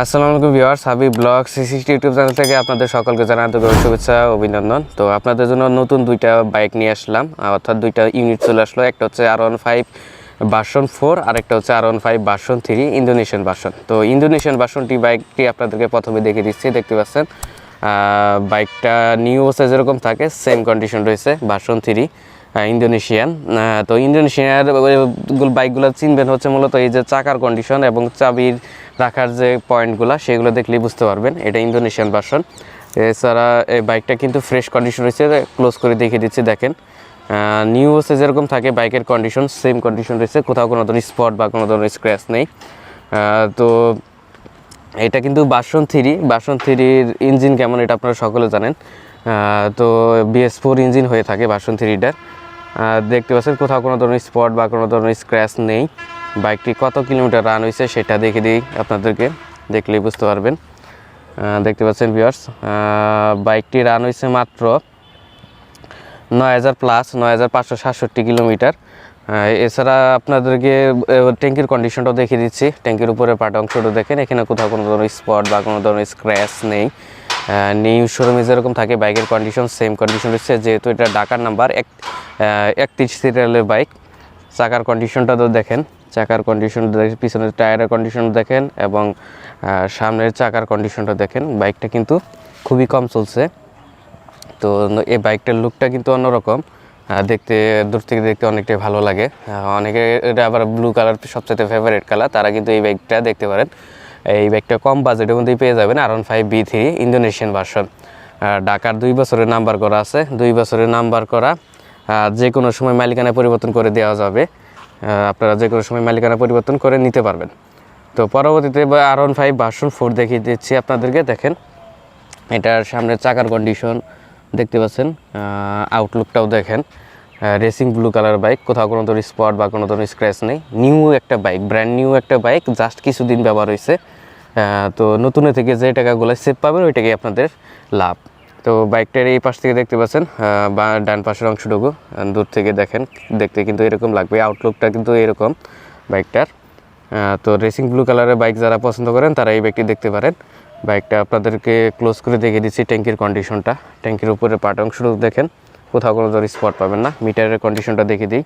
আসসালামু আলাইকুম ভিউয়ার্স হাবি ব্লগ সিসিটি ইউটিউব চ্যানেল থেকে আপনাদের সকলকে জানাই আন্তরিক শুভেচ্ছা অভিনন্দন। তো আপনাদের জন্য নতুন দুইটা বাইক নিয়ে আসলাম অর্থাৎ দুইটা ইউনিট চলে আসলো, একটা হচ্ছে R one five version four আর একটা হচ্ছে R one five version three Indonesian version তো ইন্দোনেশিয়ান বাসনটি বাইকটি আপনাদেরকে প্রথমে দেখে দিচ্ছি, দেখতে পাচ্ছেন বাইকটা নিউ ওসে যেরকম থাকে সেম কন্ডিশন রয়েছে বাসন থ্রি ইন্দোনেশিয়ান। তো ইন্দোনেশিয়ার বাইকগুলো চিনবেন হচ্ছে মূলত এই যে চাকার কন্ডিশন এবং চাবির রাখার যে পয়েন্টগুলো সেগুলো দেখলেই বুঝতে পারবেন। এটা ইন্দোনেশিয়ান ভার্সন এছাড়া এই বাইকটা কিন্তু ফ্রেশ কন্ডিশন রয়েছে ক্লোজ করে দেখিয়ে দিচ্ছি, দেখেন। নিউ ওসে যেরকম থাকে, বাইকের কন্ডিশন সেম কন্ডিশন রয়েছে। কোথাও কোনো ধরনের স্পট বা কোনো ধরনের স্ক্র্যাচ নেই। তো এটা কিন্তু বাসন থ্রি বাসন থ্রির ইঞ্জিন কেমন, এটা আপনারা সকলে জানেন। তো বিএস ফোর ইঞ্জিন হয়ে থাকে বাসন থ্রিটার দেখতে পাচ্ছেন কোথাও কোনো ধরনের স্পট বা কোনো ধরনের স্ক্র্যাচ নেই। বাইকটি কত কিলোমিটার রান হয়েছে সেটা দেখে দিই আপনাদেরকে দেখলেই বুঝতে পারবেন। দেখতে পাচ্ছেন ভিউয়ার্স বাইকটি রান হয়েছে মাত্র নয় হাজার প্লাস নয় হাজার পাঁচশো সাতষট্টি কিলোমিটার এছাড়া আপনাদেরকে ট্যাঙ্কির কন্ডিশনটাও দেখিয়ে দিচ্ছি। ট্যাঙ্কির উপরে পাট অংশটা দেখেন, এখানে কোথাও কোনো ধরনের স্পট বা কোনো ধরনের স্ক্র্যাচ নেই। নিউ শোরুমে যেরকম থাকে বাইকের কন্ডিশন সেম কন্ডিশন রয়েছে। যেহেতু এটা ঢাকার নাম্বার এক একত্রিশ সিরিয়ালের বাইক চাকার কন্ডিশনটা তো দেখেন, চাকার কন্ডিশন দেখেন পিছনের টায়ারের কন্ডিশন দেখেন এবং সামনের চাকার কন্ডিশনটা দেখেন। বাইকটা কিন্তু খুবই কম চলছে। তো এই বাইকটার লুকটা কিন্তু অন্যরকম। দেখতে, দূর থেকে দেখতে অনেকটাই ভালো লাগে। অনেকে এটা আবার ব্লু কালার সবচেয়ে ফেভারিট কালার তারা কিন্তু এই বাইকটা দেখতে পারেন। এই বাইকটা কম বাজেটের মধ্যেই পেয়ে যাবেন R one five V three Indonesian version ঢাকার দুই বছরের নাম্বার করা আছে। দুই বছরের নাম্বার করা যে কোনো সময় মালিকানা পরিবর্তন করে দেওয়া যাবে। আপনারা যে কোনো সময় মালিকানা পরিবর্তন করে নিতে পারবেন। তো পরবর্তীতে R one five version four দেখিয়ে দিচ্ছি আপনাদেরকে, দেখেন। এটার সামনের চাকার কন্ডিশন দেখতে পাচ্ছেন আউটলুকটাও দেখেন। রেসিং ব্লু কালার বাইক কোথাও কোনো ধরনের স্পট বা কোনো ধরনের স্ক্র্যাচ নেই। নিউ একটা বাইক ব্র্যান্ড নিউ একটা বাইক জাস্ট কিছুদিন ব্যবহার হয়েছে তো নতুনের থেকে যে টাকাগুলো সেভ পাবেন, ওইটাকে আপনাদের লাভ। তো বাইকটার এই পাশ থেকে দেখতে পাচ্ছেন বা ডান পাশের অংশটুকু দূর থেকে দেখেন, দেখতে কিন্তু এরকম লাগবে। আউটলুকটা কিন্তু এরকম বাইকটার তো রেসিং ব্লু কালারের বাইক যারা পছন্দ করেন, তারা এই বাইকটি দেখতে পারেন। বাইকটা আপনাদেরকে ক্লোজ করে দেখিয়ে দিচ্ছি ট্যাঙ্কির কন্ডিশনটা ট্যাঙ্কির উপরে পাট অংশটুকু দেখেন। কোথাও কোনো ধরনের স্পট পাবেন না। মিটারের কন্ডিশনটা দেখে দিই।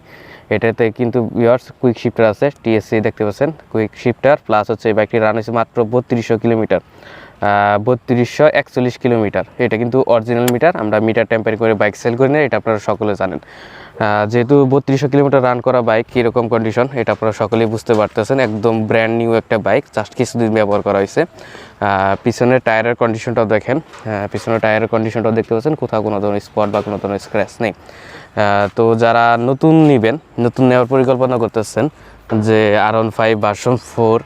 এটাতে কিন্তু ইয়ার্স কুইক শিফটার আছে টিএসসি দেখতে পাচ্ছেন কুইক শিফটার প্লাস হচ্ছে এই বাইকটি রান হয়েছে মাত্র বত্রিশশো কিলোমিটার বত্রিশশো একচল্লিশ কিলোমিটার। এটা কিন্তু অরিজিনাল মিটার আমরা মিটার টেম্পার করে বাইক সেল করি না, এটা আপনারা সকলে জানেন। যেহেতু বত্রিশশো কিলোমিটার রান করা বাইক কীরকম কন্ডিশন এটা আপনারা সকলেই বুঝতে পারতেছেন। একদম ব্র্যান্ড নিউ একটা বাইক জাস্ট কিছুদিন ব্যবহার করা হয়েছে। পিছনের টায়ারের কন্ডিশনটাও দেখেন পিছনের টায়ারের কন্ডিশনটাও দেখতে পাচ্ছেন, কোথাও কোনো ধরনের স্পট বা কোনো ধরনের স্ক্র্যাচ নেই। তো যারা নতুন নেবেন নতুন নেওয়ার পরিকল্পনা করতেছেন যে R one five version four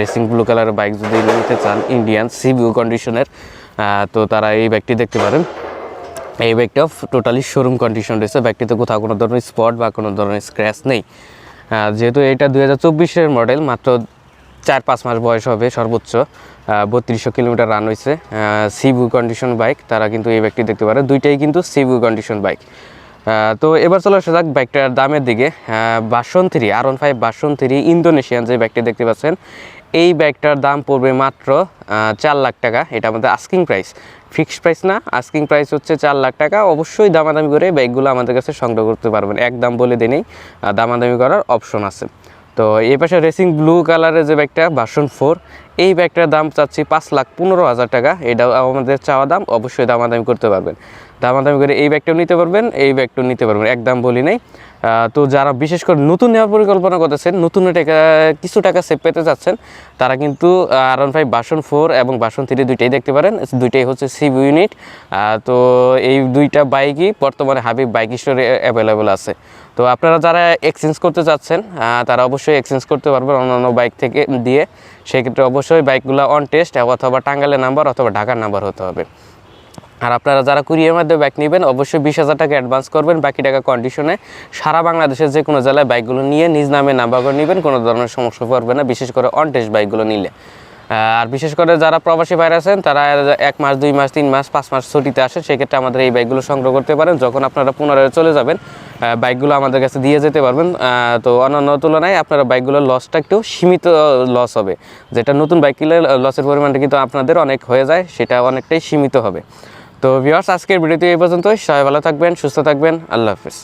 racing blue কালারের বাইক যদি নিতে চান ইন্ডিয়ান সিবিউ কন্ডিশনের তো তারা এই বাইকটি দেখতে পারেন। এই বাইকটা টোটালি শোরুম কন্ডিশন রয়েছে। বাইকটিতে কোথাও কোনো ধরনের স্পট বা কোনো ধরনের স্ক্র্যাচ নেই। যেহেতু এটা দুই হাজার চব্বিশের মডেল মাত্র চার, পাঁচ মাস বয়স হবে সর্বোচ্চ। বত্রিশশো কিলোমিটার রান হয়েছে। সিবু কন্ডিশন বাইক তারা কিন্তু এই বাইকটি দেখতে পারে। দুইটাই কিন্তু সিবু কন্ডিশন বাইক তো এবার চলে আসা যাক বাইকটার দামের দিকে। Version three R one five version three Indonesian যে বাইকটি দেখতে পাচ্ছেন, এই বাইকটার দাম পড়বে মাত্র চার লাখ টাকা। এটা আমাদের আস্কিং প্রাইস ফিক্সড প্রাইস না আস্কিং প্রাইস হচ্ছে চার লাখ টাকা। অবশ্যই দামাদামি করে বাইকগুলো আমাদের কাছে সংগ্রহ করতে পারবেন। এক দাম বলে দিনেই দামাদামি করার অপশন আছে। তো এই পাশে রেসিং ব্লু কালারের যে বাইকটা ভার্সন ফোর এই ব্যাগটার দাম চাচ্ছি পাঁচ লাখ পনেরো হাজার টাকা। এটা আমাদের চাওয়া দাম, অবশ্যই দামাদামি করতে পারবেন। দামাদামি করে এই ব্যাগটাও নিতে পারবেন, এই ব্যাগটাও নিতে পারবেন একদম বলি নাই। তো যারা বিশেষ করে নতুন নেওয়ার পরিকল্পনা করতেছেন, নতুন টাকা, কিছু টাকা সেভ পেতে চাচ্ছেন, তারা কিন্তু R one five version four এবং বাসন থ্রি দুইটাই দেখতে পারেন। দুইটাই হচ্ছে সিভ ইউনিট তো এই দুইটা বাইকই বর্তমানে হাবিব বাইক স্টোরে অ্যাভেলেবেল আছে। তো আপনারা যারা এক্সচেঞ্জ করতে চাচ্ছেন তারা অবশ্যই এক্সচেঞ্জ করতে পারবেন অন্যান্য বাইক থেকে দিয়ে। সেক্ষেত্রে অবশ্যই বাইকগুলো অন টেস্ট অথবা টাঙ্গালের নাম্বার অথবা ঢাকার নাম্বার হতে হবে। আর আপনারা যারা কুরিয়ার মাধ্যমে বাইক নেবেন, অবশ্যই বিশ হাজার টাকা অ্যাডভান্স করবেন। বাকি টাকা কন্ডিশনে সারা বাংলাদেশের যে কোনো জেলায় বাইকগুলো নিয়ে নিজ নামে নাম্বার করে নেবেন, কোনো ধরনের সমস্যা পড়বে না। বিশেষ করে অন টেস্ট বাইকগুলো নিলে। আর বিশেষ করে যারা প্রবাসী ভাইরা আছেন, তারা এক মাস, দুই মাস, তিন মাস, পাঁচ মাস ছুটিতে আসেন সেক্ষেত্রে আমাদের এই বাইকগুলো সংগ্রহ করতে পারেন। যখন আপনারা পুনরায় চলে যাবেন বাইকগুলো আমাদের কাছে দিয়ে যেতে পারবেন। তো অন্যান্য তুলনায় আপনারা বাইকগুলোর লসটা একটু সীমিত লস হবে। যেটা নতুন বাইক কিনলে লসের পরিমাণটা কিন্তু আপনাদের অনেক হয়ে যায়, সেটা অনেকটাই সীমিত হবে। তো ভিউয়ার্স আজকের ভিডিওটি এই পর্যন্তই। সবাই ভালো থাকবেন, সুস্থ থাকবেন। আল্লাহ হাফিজ।